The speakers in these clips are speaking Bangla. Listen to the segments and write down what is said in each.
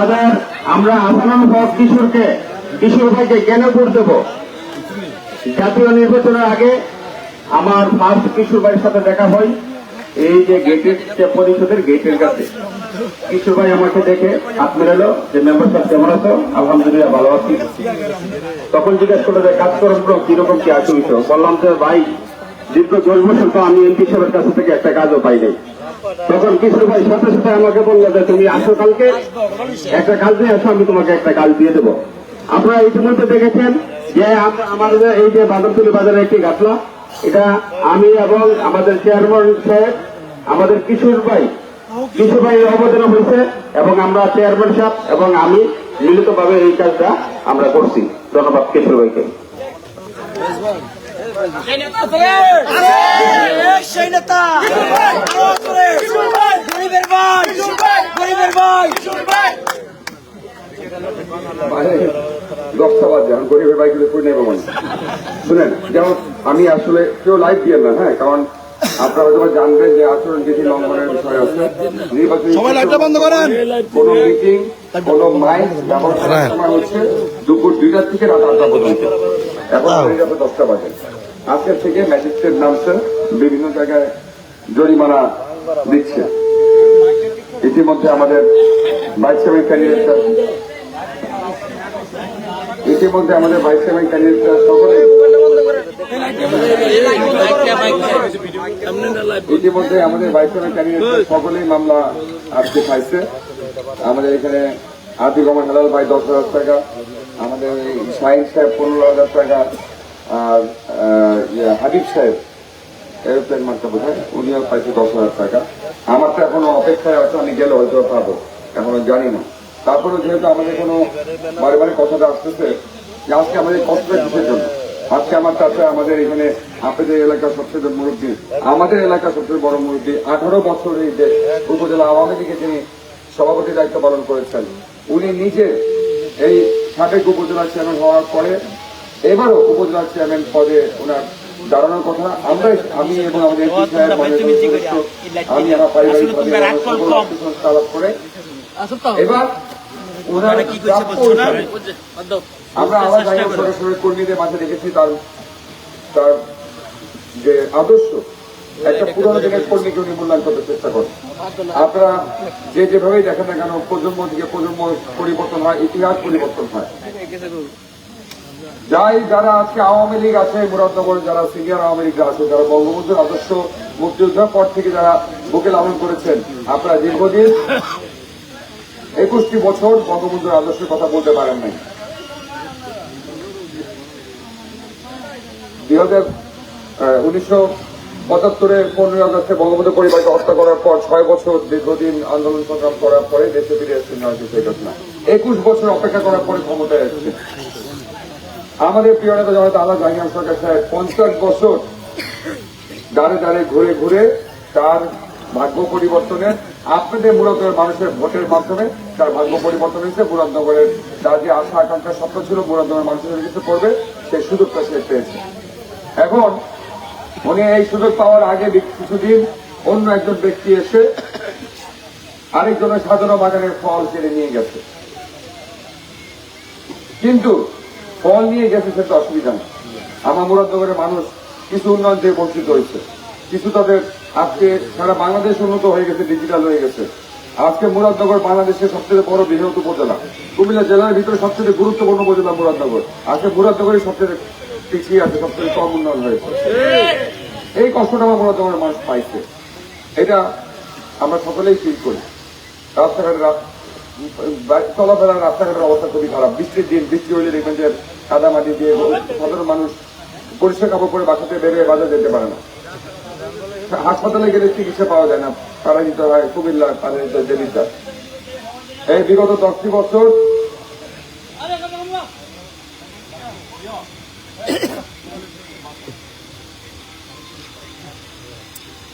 আমাদের আমরা আসানুল হক কিশোরকে, কিশোর ভাইকে কেন ভোট দেবো? জাতীয় নির্বাচনের আগে আমার ফার্স্ট কিশোর ভাইয়ের সাথে দেখা হয়। এই যে গেটের পরিষদের গেটের কাছে। কিশোর ভাই আমাকে দেখে হাত মেলালো যে মেম্বার কেমন আছো? আলহামদুলিল্লাহ ভালো আছি। তখন জিজ্ঞেস করল যে কাজকর্ম কীরকম কি বিষয় বললাম যে, ভাই, দীর্ঘ দশ বছর তো আমি এমপি সাহেবের কাছ থেকে একটা কাজও পাই নাই। তখন কিশোর ভাই সাথে সাথে আমাকে বলল যে তুমি আসো কালকে। একটা কাজ নিয়ে আসো আমি তোমাকে একটা কাজ দিয়ে দেবো। আপনারা ইতিমধ্যে দেখেছেন যে আমরা এই যে বাদরতুলি বাজারের একটি গাছলা এটা আমি এবং আমাদের চেয়ারম্যান সাহেব আমাদের কিশোর ভাই কিশোর ভাই অবদান হয়েছে এবং আমরা চেয়ারম্যান সাহেব এবং আমি মিলিতভাবে এই কাজটা আমরা করছি। ধন্যবাদ কিশোর ভাইকে। সেই নেতা গরিবের ভাই গরিবের আমি গরিবের বাইকগুলো করে নেব মানে শুনেন যেমন আমি আসলে কেউ লাইভ দিয়ে না হ্যাঁ? কারণ আপনারা হয়তো জানবেন যে আচরণ বিধি লঙ্ঘনের বিষয় আছে। নির্বাচনী সবাই লাইটটা বন্ধ করেন। কোন মিটিং কোন মাইক ব্যবহার করার সময় হচ্ছে দুপুর দুইটার থেকে রাত আটটা পর্যন্ত। এখন দশটা বাজে। আজকের থেকে ম্যাজিস্ট্রেট নামছে, বিভিন্ন জায়গায় জরিমানা দিচ্ছে। ইতিমধ্যে আমাদের ভাইস চেয়ারম্যান ক্যান্ডিডেটরা ইতিমধ্যে আমাদের ভাইস চেয়ারম্যান সকলে ইতিমধ্যে আমাদের ভাইস চেয়ারম্যান ক্যান্ডিডেটরা সকলেই মামলা আজকে পাইছে। আমাদের এখানে আতিক রহমান হেলাল ভাই দশ হাজার টাকা, আমাদের শাহিন সাহেব পনেরো হাজার টাকা আর হাবিব সাহেব, এরোপ্লেন মার্কা বোধ হয় উনিও পাইছে দশ হাজার টাকা। আমার তো এখনও অপেক্ষায় আছে, আমি গেলে হয়তো পাবো, এখনও জানি না। তারপরে যেহেতু আমাদের কোনো বারে বারে কথাটা আসতেছে, যে আজকে আমাদের কষ্টটা কিসের জন্য? আজকে আমার তাতে আমাদের এখানে আপনাদের এলাকার সবচেয়ে মুরব্বী, আমাদের এলাকা সবচেয়ে বড় মুরব্বী, আঠারো বছর এই যে উপজেলা আওয়ামী লীগে তিনি সভাপতি দায়িত্ব পালন করেছেন, উনি নিজে এই সাবেক উপজেলা চেয়ারম্যান হওয়ার পরে এবারও উপজেলা চেয়ারম্যান পদে ওনার দাঁড়ানোর কথা। আমরা আমি এবং আমাদের আমি আমার আলাপ করে এবার হিসাবে আমরা আবার সরাসরি কর্মীদের মাঝে দেখেছি তার তার যে আদর্শ। একটা পুরোনো দিনের কর্মীকে উনি মূল্যায়ন করতে চেষ্টা করেন। আপনারা যে যেভাবেই দেখেন না কেন প্রজন্ম থেকে প্রজন্ম পরিবর্তন হয় ইতিহাস পরিবর্তন হয়। যাই যারা আজকে আওয়ামী লীগ আছে, মুরাদনগর যারা সিনিয়র আওয়ামী লীগ আছে, যারা বঙ্গবন্ধুর আদর্শ মুক্তিযুদ্ধের পর থেকে যারা বুকে লালন করেছেন, আপনারা দীর্ঘদিন একুশটি বছর বঙ্গবন্ধুর আদর্শের কথা বলতে পারেন নাই। দুই হাজার উনিশশো পঁচাত্তরে পনেরোই আগস্টে বঙ্গবন্ধু পরিবারকে হত্যা করার পর ছয় বছর দীর্ঘদিন আন্দোলন সংগ্রাম করার পরে দেশে ফিরে এসেছেন শেখ হাসিনা একুশ বছর অপেক্ষা করার পরে ক্ষমতায় এসেছে আমাদের প্রিয় নেতা জনতা আল্লাহ জাহাঙ্গীর সরকার সাহেব পঞ্চাশ বছর দাঁড়ে দাঁড়ে ঘুরে ঘুরে তার ভাগ্য পরিবর্তনের আপনাদের মুরাদনগরের মানুষের ভোটের মাধ্যমে তার ভাগ্য পরিবর্তন হয়েছে। মুরাদনগরের তার যে আশা আকাঙ্ক্ষা স্বপ্ন ছিল মুরাদনগরের মানুষের কিছু করবে, সেই সুযোগটা সে পেয়েছে। এখন উনি এই সুযোগ পাওয়ার আগে কিছুদিন অন্য একজন ব্যক্তি এসে আরেকজনের সাধারণ বাগানের ফল কেড়ে নিয়ে গেছে। কিন্তু ফল নিয়ে গেছে সেটা অসুবিধা নেই। আমার মুরাদনগরের মানুষ কিছু উন্নয়ন থেকে বঞ্চিত হয়েছে। কিছু তাদের আজকে সারা বাংলাদেশ উন্নত হয়ে গেছে ডিজিটাল হয়ে গেছে। আজকে মুরাদনগর বাংলাদেশের সবচেয়ে বড় বৃহৎ উপজেলা। কুমিল্লা জেলার ভিতরে সবচেয়ে গুরুত্বপূর্ণ উপজেলা মুরাদনগর। আজকে মুরাদনগরই সবচেয়ে পিছিয়ে আছে, সবচেয়ে কম উন্নয়ন হয়েছে। এই কষ্টটা আমার মুরাদনগরের মানুষ পাইছে। এটা আমরা সকলেই ফিল করি। রাস্তাঘাটের চলাফেরার রাস্তাঘাটের অবস্থা খুবই খারাপ। বৃষ্টির দিন, বৃষ্টি হলে দেখবেন যে কাদা মাটি দিয়ে সাধারণ মানুষ পরিষ্কার কাপড় পরে বাসাতে বেরিয়ে বাজার যেতে পারে না। হাসপাতালে গেলে চিকিৎসা পাওয়া যায় না। তারা নিতে হয় কুমিল্লা তারা নিতে হয় এই বিগত দশটি বছর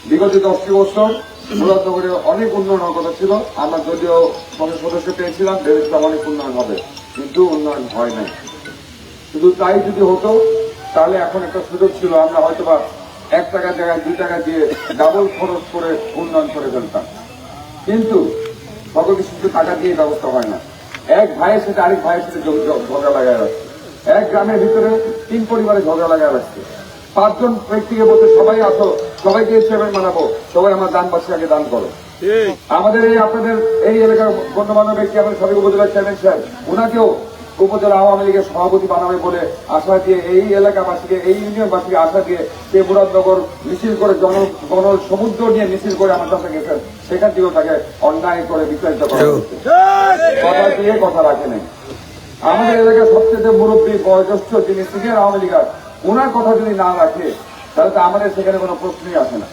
বিগত দশটি বছর মুরাদনগরে অনেক উন্নয়ন হওয়ার কথা ছিল। আমরা যদিও সদস্য পেয়েছিলাম, ভেবেছিলাম অনেক উন্নয়ন হবে। কিন্তু উন্নয়ন হয় নাই। শুধু তাই যদি হতো তাহলে এখন একটা সুযোগ ছিল আমরা হয়তো বা এক টাকা জায়গায় দুই টাকা দিয়ে ডাবল খরচ করে উন্নয়ন করে ফেলতাম। কিন্তু সকল কিছু টাকা দিয়ে ব্যবস্থা হয় না। এক ভাইয়ের সাথে আরেক ভাইয়ের সাথে ঝগ- ঝগ- ঝগড়া লাগায় রাখছে। এক গ্রামের ভিতরে তিন পরিবারে ঝগড়া লাগায় রাখছে। পাঁচজন ব্যক্তিকে বলতে সবাই আসো সবাইকে চেয়ারম্যান বানাবো সবাই আমার দান পাশে আগে দান করো। আমাদের এই আপনাদের এই এলাকার গণ্যমান্য ব্যক্তি আমাদের সবাই উপজেলার চেয়ারম্যান সাহেব ওনাকেও উপজেলা আওয়ামী লীগের সভাপতি বানাবে বলে আশা দিয়ে এই এলাকাবাসীকে এই ইউনিয়নবাসীকে আশা দিয়ে সে মুরাদনগর মিছিল করে জন গণ সমুদ্র নিয়ে মিছিল করে আমার কাছে গেছেন। সেখান থেকেও তাকে অন্যায় করে বিস্তারিত করা কথা দিয়ে কথা রাখে নেই। আমাদের এলাকার সবচেয়ে মুরব্বী বয়োজ্যেষ্ঠ যিনি সিনিয়র আওয়ামী লীগার ওনার কথা যদি না রাখে তাহলে তো আমাদের সেখানে কোনো প্রশ্নই আসে না।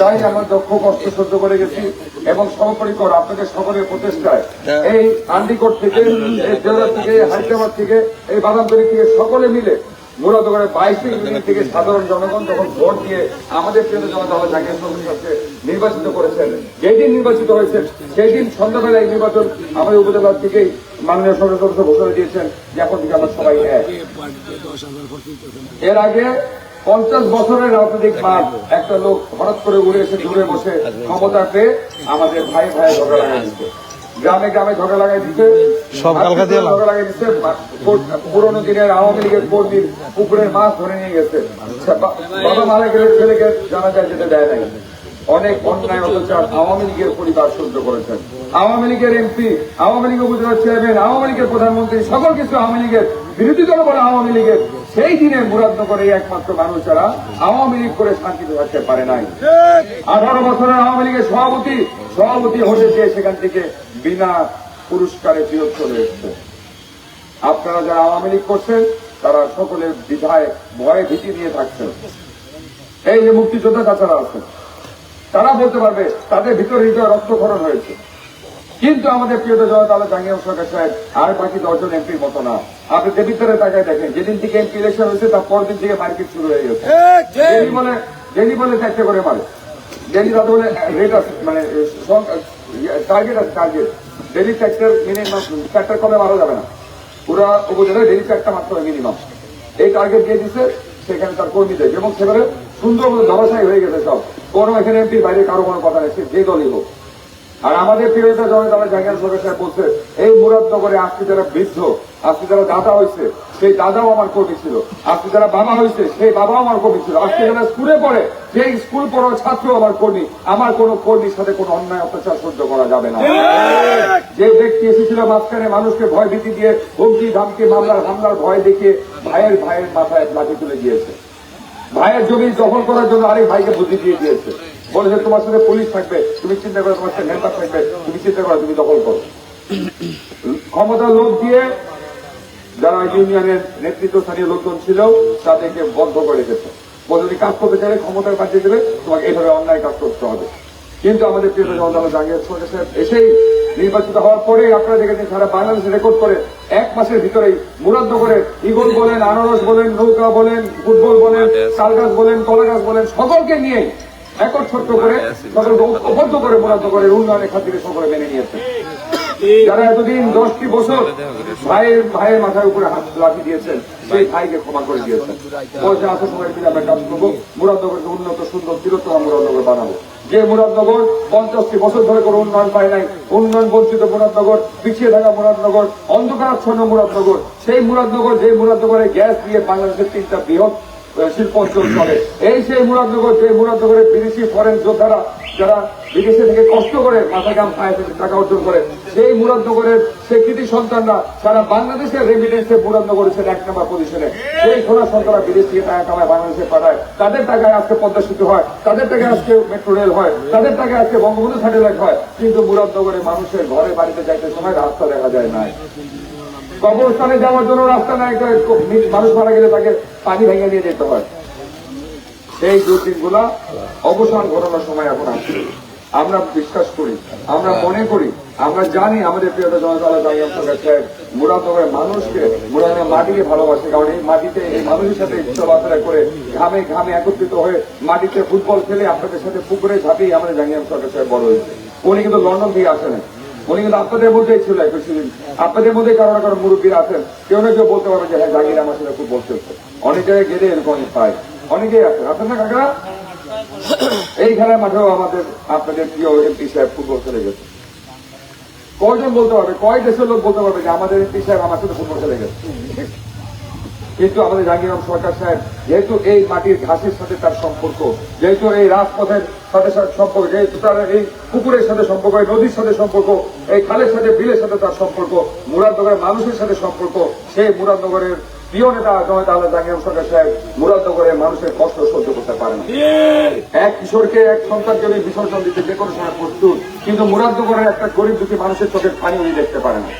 তাই আমরা দক্ষ কষ্ট সহ্য করে গেছি এবং সর্বপরিকর আপনাদের সকলের প্রচেষ্টায় এই আন্ডিকোট থেকে এই জেলা থেকে হায়দ্রাবাদ থেকে এই বাদামতলি থেকে সকলে মিলে মুরাদগড়ের বাইশে ইউনিট থেকে সাধারণ জনগণ যখন ভোট দিয়ে আমাদের প্রিয় জনতা জাতীয় সংসদকে নির্বাচিত করেছেন যেদিন নির্বাচিত হয়েছেন সেই দিন সন্ধ্যাবেলা এই নির্বাচন আমাদের উপজেলা থেকেই মাননীয় সদস্য সদস্য ঘোষণা দিয়েছেন যে এখন থেকে আমরা সবাই এর আগে পঞ্চাশ বছরের রাজনৈতিক মান একটা লোক হঠাৎ করে উড়ে এসে দূরে বসে ক্ষমতা পেয়ে আমাদের ভাই ভাই ঝগড়া লাগাই দিচ্ছে। গ্রামে গ্রামে ঝগড়া লাগাই দিচ্ছে। সব। ঝগড়া লাগাই দিচ্ছে। পুরোনো দিনের আওয়ামী লীগের কর্মীর পুকুরের মাছ ধরে নিয়ে গেছে। বাবা মারা গেলে ছেলেকে জানা যায় যেতে দেয় নাই। অনেক অন্যায় অত্যাচার আওয়ামী লীগের পরিবার সহ্য করেছেন। আওয়ামী লীগের এমপি আওয়ামী লীগ উপজেলার চেয়ারম্যান আওয়ামী লীগের প্রধানমন্ত্রী, সকল কিছু আওয়ামী লীগের বিরোধী দল বলে আওয়ামী লীগের। সেই দিনে মুরাদনগরে একমাত্র মানুষ যারা আওয়ামী লীগ করে শান্তিতে থাকতে পারে নাই। আঠারো বছরের আওয়ামী লীগের সভাপতি সভাপতি হতে চেয়ে সেখান থেকে বিনা পুরস্কারে ফেরত চলে এসছে। আপনারা যারা আওয়ামী লীগ করছেন, তারা সকলের দ্বিধায়, ভয়ে ভীতি নিয়ে থাকছেন। এই যে মুক্তিযোদ্ধা চাচারা আছেন তারা বলতে পারবে তাদের ভিতরে হৃদয় রক্তক্ষরণ হয়েছে। কিন্তু আমাদের প্রিয় জনতা আলো জাঙ্গিয়া সরকার সাহেব আর বাকি দশজন এমপির মতো না। আপনি দেবিদ্বারের তাকায় দেখেন যেদিন থেকে এমপি ইলেকশন হয়েছে তার পরদিন থেকে মার্কেট শুরু হয়ে গেছে। ডেলি বলে ডেলি বলে চারটে করে মারে। ডেলি তাতে বলে রেট আছে মানে টার্গেট আছে টার্গেট ডেলি চারটার মিনিমাম চারটার কমে মারা যাবে না। পুরো উপজেলায় ডেলি চারটা মাত্র মিনিমাম এই টার্গেট দিয়ে দিচ্ছে সেখানে তার কর্মীদের এবং সেখানে সুন্দর মতো ধরাশায়ী হয়ে গেছে সব। কোনো এখানে এমপির বাইরে কারও কোনো কথা নেই যে দলই হোক। আর আমাদের প্রিয়তা জনতা দলের জায়গা সরকার বলছে, এই মুরাদনগরে আজকে যারা বৃদ্ধ, আজকে যারা দাদা হয়েছে, সেই দাদাও আমার কর্মী ছিল। আজকে যারা বাবা হয়েছে, সেই বাবাও আমার কর্মী ছিল। আজকে যারা স্কুলে পড়ে, সেই স্কুল পড়ার ছাত্র আমার কর্মী। আমার কোনো কর্মীর সাথে কোনো অন্যায়, অত্যাচার সহ্য করা যাবে না। যে ব্যক্তি এসেছিল মাঝখানে মানুষকে ভয় ভীতি দিয়ে হুমকি ধামকি মামলার হামলার ভয় দেখিয়ে ভাইয়ের ভাইয়ের মাথায় লাঠি তুলে দিয়েছে। ভাইয়ের জমি দখল করার জন্য আরেক ভাইকে বুদ্ধি দিয়ে দিয়েছে। বলেছে তোমার সাথে পুলিশ থাকবে, তুমি চিন্তা করো তোমার সাথে নেতা থাকবে, তুমি চিন্তা করো তুমি দখল করো। ক্ষমতার লোক দিয়ে যারা ইউনিয়নের নেতৃত্ব স্থানীয় লোকজন ছিল, তাদেরকে বন্ধ করে দিয়েছে। বলে যদি কাজ করতে চাইলে ক্ষমতার কাজে দেবে, তোমাকে এইভাবে অন্যায় কাজ করতে হবে। কিন্তু আমাদের প্রিয় জনতা জাহাঙ্গীর সরকার সাহেব এসেই নির্বাচিত হওয়ার পরে আপনারা দেখেছেন সারা বাংলাদেশ রেকর্ড করে এক মাসের ভিতরেই মুরাদনগরে ইগল বলেন আনারস বলেন নৌকা বলেন ফুটবল বলেন তাল গাছ বলেন কলা গাছ বলেন সকলকে নিয়ে একর ছোট্ট করে সকলকে ঐক্যবদ্ধ করে মুরাদনগরের উন্নয়নের খাতিরে সকলে মেনে নিয়েছে। যারা এতদিন দশটি বছর ভাইয়ের ভাইয়ের মাথার উপরে হাত লাঠি দিয়েছেন, সেই ভাইকে ক্ষমা করে দিয়েছেন। বলছে আসো সময় মিলে আমরা কাজ করব। মুরাদনগরকে উন্নত, সুন্দর চিরতম মুরাদনগর বানাবো। যে মুরাদনগর পঞ্চাশটি বছর ধরে কোনো উন্নয়ন পায় নাই, উন্নয়ন বঞ্চিত মুরাদনগর, পিছিয়ে থাকা মুরাদনগর, অন্ধকারাচ্ছন্ন মুরাদনগর, সেই মুরাদনগর, যে মুরাদনগরে গ্যাস দিয়ে বাংলাদেশের তিনটা বৃহৎ শিল্প অঞ্চল চলে। এই সেই মুরাদনগর, যে মুরাদনগরের বিদেশি ফরেন যোদ্ধারা যারা বিদেশে থেকে কষ্ট করে মাথা গাম পায়ে টাকা অর্জন করে, সেই মুরাদনগরের সেই কৃতি সন্তানরা সারা বাংলাদেশের রেমিডেন্সে মুরাদনগর ছিল এক নম্বর পজিশনে সেই সোনা সন্তানরা বিদেশ থেকে টাকা কামায়, বাংলাদেশে পাঠায়। তাদের টাকায় আজকে পদ্মা সেতু হয়, তাদের টাকায় আজকে মেট্রো রেল হয়, তাদের টাকায় আজকে বঙ্গবন্ধু স্যাটেলাইট হয়। কিন্তু মুরাদনগরে মানুষের ঘরে বাড়িতে যাইতে সময় রাস্তা দেখা যায় না কবরস্থানে যাওয়ার জন্য রাস্তা নাই মানুষ মারা গেলে তাকে পানি ভেঙে নিয়ে যেতে হয়। সেই দুর্দিনগুলা অবসান ঘটানোর সময় এখন আসছে। আমরা বিশ্বাস করি, আমরা মনে করি, আমরা জানি আমাদের প্রিয়তা জনতা মানুষকে মুরাদের মাটিকে ভালোবাসে, কারণ এই মাটিতে, এই মানুষের সাথে চলাফেরা করে ঘামে ঘামে একত্রিত হয়ে মাটিতে ফুটবল খেলে আপনাদের সাথে পুকুরে ঝাঁপিয়ে আমাদের জানিয়াম সরকার সাহেব বড় হয়েছে। উনি কিন্তু লন্ডন থেকে আসেন। উনি কিন্তু আপনাদের মধ্যেই ছিল একুশে দিন। আপনাদের মধ্যে কারও না কারও মুরব্বীরা আছেন। কেউ না কেউ বলতে পারবে যে হ্যাঁ জাগির আমার সাথে ফুটবল খেলছে। অনেক জায়গায় গেলে এরকম পায় অনেকেই আছেন। না কাকা? এই খেলার মাঠেও আমাদের, আপনাদের প্রিয় এমপি সাহেব ফুটবল খেলে গেছে। কয়জন বলতে পারবে? কয় দেশের লোক বলতে পারবে যে আমাদের এমপি সাহেব আমার সাথে ফুটবল খেলে গেছে? কিন্তু আমাদের জাহাঙ্গীর সরকার সাহেব, যেহেতু এই মাটির ঘাসের সাথে তার সম্পর্ক, যেহেতু এই রাজপথের সাথে সম্পর্ক, যেহেতু তার এই পুকুরের সাথে সম্পর্ক, এই নদীর সাথে সম্পর্ক, এই খালের সাথে বিলের সাথে তার সম্পর্ক, মুরাদনগরের মানুষের সাথে সম্পর্ক, সেই মুরাদনগরের প্রিয় নেতা জয় তাহলে জাহাঙ্গীর সরকার সাহেব মানুষের কষ্ট সহ্য করতে পারে না। এক কিশোরকে এক সন্তানকে বিসর্জন দিতে যে কোনো সময় প্রস্তুত কিন্তু মুরাদনগরের একটা গরিব দুঃখী মানুষের চোখের পানি উনি দেখতে পারে না।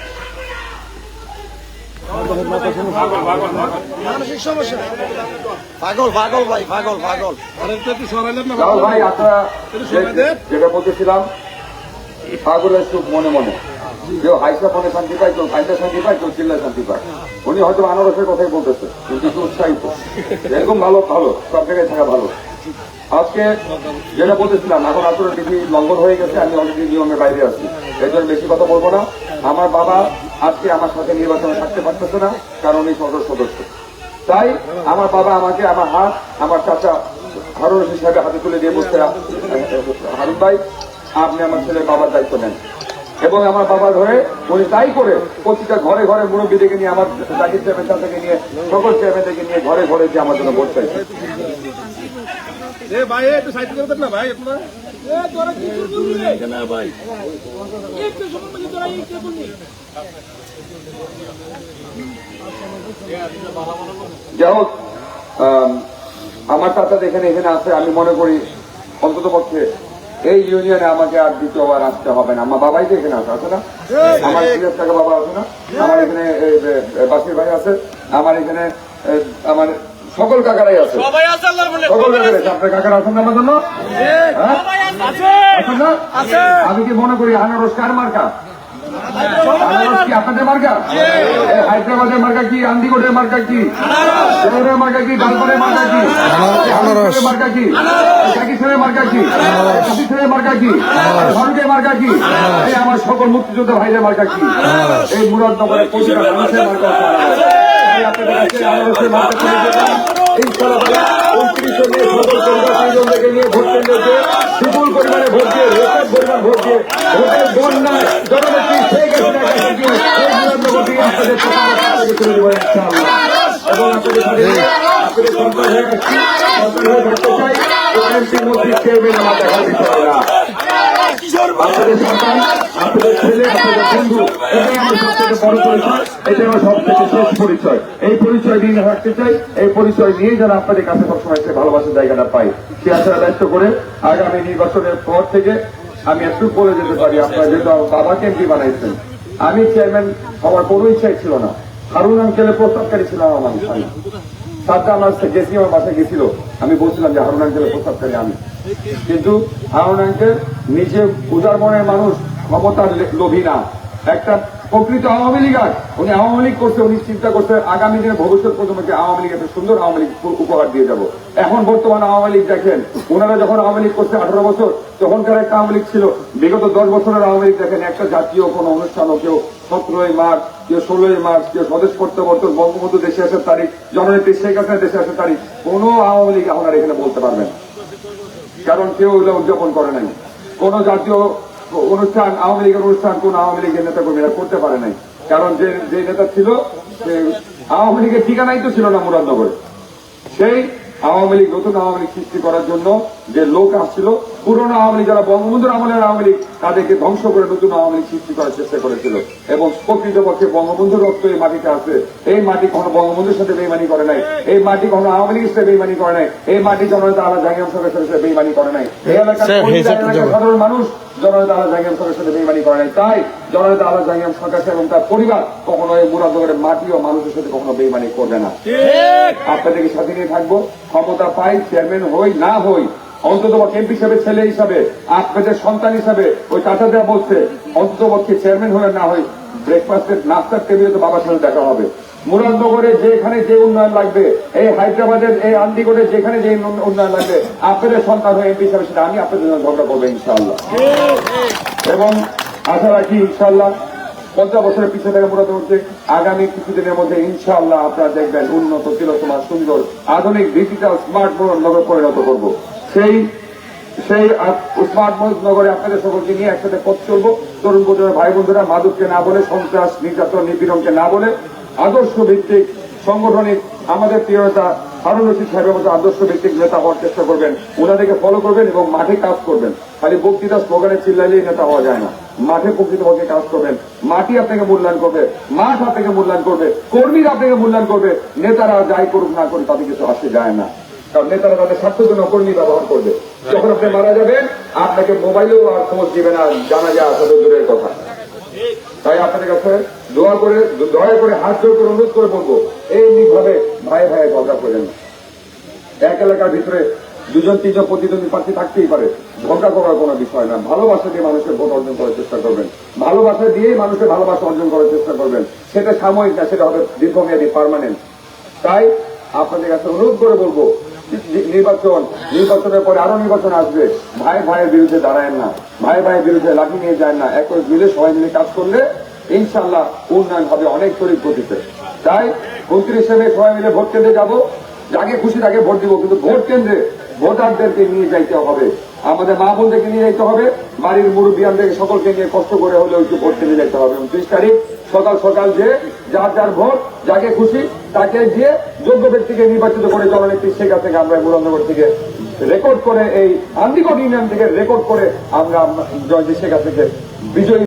মানসিক সমস্যা পাগল পাগল ভাই পাগল পাগল। রাহুল ভাই আপনারা যেটা বলতেছিলাম পাগলের সুখ মনে মনে। কেউ হাইসা ফোনে শান্তি পায়, কেউ হাইসা শান্তি পায়, কেউ চিল্লায় শান্তি পায়। উনি হয়তো আনারসের কথাই বলতেছে, কিন্তু উৎসাহিত। এরকম ভালো ভালো, সব জায়গায় থাকা ভালো। আজকে যেটা বলতেছিলাম, এখন আসলে টিভি লঙ্ঘন হয়ে গেছে, আমি অলরেডি নিয়মের বাইরে আছি। এই জন্য বেশি কথা বলব না। আমার বাবা আজকে আমার সাথে নির্বাচনে থাকতে পারতেছে না, কারণ উনি সদস্য সদস্য। তাই আমার বাবা আমাকে, আমার হাত, আমার চাচা হারুন সাহেবের হাতে তুলে দিয়ে বলতে হারুন ভাই, আপনি আমার ছেলের বাবার দায়িত্ব নেন। এবং আমার বাবা ধরে উনি তাই করে প্রতিটা ঘরে ঘরে মুরব্বী ডেকে নিয়ে আমার জাকির চেয়ারম্যান থেকে নিয়ে সকল চেয়ারম্যান থেকে নিয়ে ঘরে ঘরে যে আমার জন্য ভোট চাইছে। যাই হোক আমার চাচা এখানে এখানে আছে আমি মনে করি অন্তত পক্ষে এই ইউনিয়নে আমাকে আর দ্বিতীয়বার আসতে হবে না। আমার বাবাই তো এখানে আছে আছে না? আমার সিরিয়াস থাকা বাবা আছে না? আমার এখানে বাসির ভাই আছে আমার এখানে আমার সকল কাকারাই আছে। সবাই আছে সকল কাকারাই আছে। আপনার কাকারা আছেন না আমার জন্য? হ্যাঁ? আমি কি মনে করি আনারস কার মার্কা? আপনাদের মার্কা? হায়দ্রাবাদের মার্কা কি? আন্দিগোটের মার্কা কি? শহরের মার্কা কি? ডালপাড়ের মার্কা কি? মার্কা কি? কাকিসের মার্কা কি? কাকিসের মার্কা কি? ভারতের মার্কা কি? এই আমার সকল মুক্তিযোদ্ধা ভাইদের মার্কা কি? এই মুরাদনগরের প্রতিটা মানুষের মার্কা। আপনাদের কাছে আনারসের মার্কা উনত্রিশে মে সকল পরিবার পরিজনদেরকে নিয়ে ভোট কেন্দ্রে যেয়ে বিপুল পরিমাণে ভোট দিয়ে রেকর্ড পরিমাণ ভোট দিয়ে ভোটের বন্যায় জননেত্রী শেখ মুরাদনগর দিয়ে আপনাদের তুলে দেবো এবং আপনাদের আপনাদের সন্তান হয়ে আসছি সন্তান হয়ে থাকতে চাই এমপি মন্ত্রী চেয়ারম্যান আমার দেখার বিষয় না আপনাদের সন্তান আপনাদের ছেলে আপনাদের বন্ধু এটাই আমার সব থেকে বড় পরিচয় এটাই আমার সব থেকে শেষ পরিচয়। এই পরিচয় নিয়ে রাখতে চাই এই পরিচয় নিয়ে যেন আপনাদের কাছে সবসময় সে ভালোবাসার জায়গাটা পাই। সে আশা দায়িত্ব করে আগামী নির্বাচনের পর থেকে আমি একটু বলে যেতে পারি। আপনারা যেহেতু আমার বাবাকে এমপি বানাইছেন। আমি চেয়ারম্যান হওয়ার কোনো ইচ্ছাই ছিল না। হারুন আঙ্কেলের প্রস্তাবকারী ছিলাম আমার আমি সাতটা আমার গেছি আমার বাসায় গেছিল, আমি বলছিলাম যে হারুন আঙ্কেলের প্রস্তাবকারী আমি। কিন্তু হারুন আঙ্কেল নিজে উদার মনের মানুষ, ক্ষমতার লোভী না। একটা প্রকৃত আওয়ামী লীগ আর। উনি আওয়ামী লীগ করছে, উনি চিন্তা করছে, আগামী দিনে ভবিষ্যৎ প্রজন্মকে আওয়ামী লীগ একটা সুন্দর আওয়ামী লীগ উপহার দিয়ে যাব। এখন বর্তমানে আওয়ামী লীগ দেখেন, ওনারা যখন আওয়ামী লীগ করছে আঠারো বছর, তখনকার একটা আওয়ামী লীগ ছিল। বিগত দশ বছরের আওয়ামী লীগ দেখেন, একটা জাতীয় কোনো অনুষ্ঠানও কেউ সতেরোই মার্চ, কেউ ষোলোই মার্চ, কেউ স্বদেশ প্রত্যাবর্তন, বঙ্গবন্ধু দেশে আসার তারিখ, জননেত্রী শেখ হাসিনা দেশে আসার তারিখ, কোনো আওয়ামী লীগ আপনারা এখানে বলতে পারবেন কারণ কেউ এগুলো উদযাপন করে নাই। কোন জাতীয় অনুষ্ঠান, আওয়ামী লীগের অনুষ্ঠান কোন আওয়ামী লীগের নেতা কর্মীরা করতে পারে নাই। কারণ যে যে নেতা ছিল সে আওয়ামী লীগের ঠিকানাই তো ছিল না মুরাদনগরে। সেই আওয়ামী লীগ, নতুন আওয়ামী লীগ সৃষ্টি করার জন্য যে লোক আসছিল পুরনো আওয়ামী লীগ যারা বঙ্গবন্ধুর আমলের আওয়ামী লীগ তাদেরকে ধ্বংস করে নতুন আওয়ামী লীগ সৃষ্টি করার চেষ্টা করেছিল। এবং প্রকৃতপক্ষে বঙ্গবন্ধুর রক্ত এই মাটিতে আছে। এই মাটি কখনো বঙ্গবন্ধুর সাথে বেইমানি করে নাই। এই মাটি কখনো আওয়ামী লীগের সাথে বেইমানি করে নাই। এই মাটি জননেতা আল্লাহ জাহাঙ্গীর সরকারের সাথে বেইমানি করে নাই। এই এলাকার সাধারণ মানুষ জননেতা আল্লাহ জাহাঙ্গীর সরকারের সাথে বেইমানি করে নাই। তাই জননেতা আল্লাহ জাহাঙ্গীর সরকার এবং তার পরিবার কখনো এই মুরাদনগরের মাটি ও মানুষের সাথে কখনো বেইমানি করবে না। আপনাদেরকে সাথে নিয়ে থাকব। ক্ষমতা পাই চেয়ারম্যান হই না হই অন্তত এমপি হিসাবে, ছেলে হিসাবে, আপনাদের সন্তান হিসাবে, ওই চাচাদের বলছে, অন্তত পক্ষে চেয়ারম্যান হয়ে না হই ব্রেকফাস্টের নাস্তার টেবিলে তো বাবার সাথে দেখা হবে। মুরাদনগরে যেখানে যে উন্নয়ন লাগবে, এই হায়দ্রাবাদের, এই আন্দিগড়ে যেখানে যে উন্নয়ন লাগবে, আপনাদের সন্তান হয়ে এমপি হিসাবে সেটা আমি আপনাদের জন্য ঝগড়া করব ইনশাআল্লাহ। এবং আশা রাখি ইনশাআল্লাহ পঞ্চাশ বছরের পিছনে থেকে মূলত হচ্ছে আগামী কিছুদিনের মধ্যে ইনশাআল্লাহ আপনারা দেখবেন উন্নত তিলোসমার সুন্দর, আধুনিক ডিজিটাল স্মার্ট নগর পরিণত করব। সেই সেই উসমান নগরে আপনাদের সকলকে নিয়ে একসাথে পথ চলবো। তরুণ প্রজন্মের ভাই বন্ধুরা, মাদককে না বলে, সন্ত্রাস, নির্যাতন, নিপীড়নকে না বলে আদর্শ ভিত্তিক সংগঠনিক আমাদের প্রিয় নেতা হারুন রশিদ সাহেবের মতো আদর্শ ভিত্তিক নেতা হওয়ার চেষ্টা করবেন ওনাদেরকে ফলো করবেন এবং মাঠে কাজ করবেন। খালি বক্তৃতা, স্লোগানে চিল্লাইলেই নেতা হওয়া যায় না। মাঠে প্রকৃতপক্ষে কাজ করবেন। মাটি আপনাকে মূল্যায়ন করবে, মাঠ আপনাকে মূল্যায়ন করবে, কর্মীরা আপনাকে মূল্যায়ন করবে, নেতারা যাই করুক না করুক, তাতে কিছু আসে যায় না। কারণ নেতারা তাদের স্বার্থের জন্য কর্মী ব্যবহার করবে। যখন আপনি মারা যাবেন আপনাকে মোবাইলেও আর খোঁজ দিবে না জানা যায় আসলে দূরের কথা। তাই আপনাদের কাছে দোয়া করে দয়া করে হাত জোর করে অনুরোধ করে বলব এই ভাবে ভাই ভাই ঝগড়া করেন এক এলাকার ভিতরে দুজন তিনজন প্রতিদ্বন্দ্বী প্রার্থী থাকতেই পারে। ঝগড়া করার কোনো বিষয় না। ভালোবাসা দিয়ে মানুষের ভোট অর্জন করার চেষ্টা করবেন। ভালোবাসা দিয়েই মানুষের ভালোবাসা অর্জন করার চেষ্টা করবেন। সেটা সাময়িক না সেটা হবে দীর্ঘমেয়াদী পার্মানেন্ট তাই আপনাদের কাছে অনুরোধ করে বলব নির্বাচন, নির্বাচনের পরে আরও নির্বাচন আসবে। ভাই ভাইয়ের বিরুদ্ধে দাঁড়ায় না। ভাই ভাইয়ের বিরুদ্ধে লাঠি নিয়ে যায় না। একই মিলে সবাই মিলে কাজ করলে ইনশাল্লাহ উন্নয়ন হবে অনেক তরিক গতিতে তাই উনত্রিশে মে সবাই মিলে ভোট কেন্দ্রে যাব। যাকে খুশি তাকে ভোট দিব, কিন্তু ভোট কেন্দ্রে ভোটারদেরকে নিয়ে যাইতে হবে। আমাদের মা বোনদেরকে নিয়ে যাইতে হবে। বাড়ির মুরব্বিয়ানদেরকে সকলকে নিয়ে কষ্ট করে হলেও একটু ভোট কেন্দ্রে যাইতে হবে। উনত্রিশ তারিখ সকাল সকাল যে যার যার ভোট, যাকে খুশি, তাকে দিয়ে যোগ্য ব্যক্তিকে নির্বাচিত করে জননেত্রী শেখ থেকে আমরা মুরাদনগর থেকে রেকর্ড করে এই আন্দিগড় ইউনিয়ন থেকে রেকর্ড করে আমরা জয়ন্তী শেখ থেকে বিজয়ী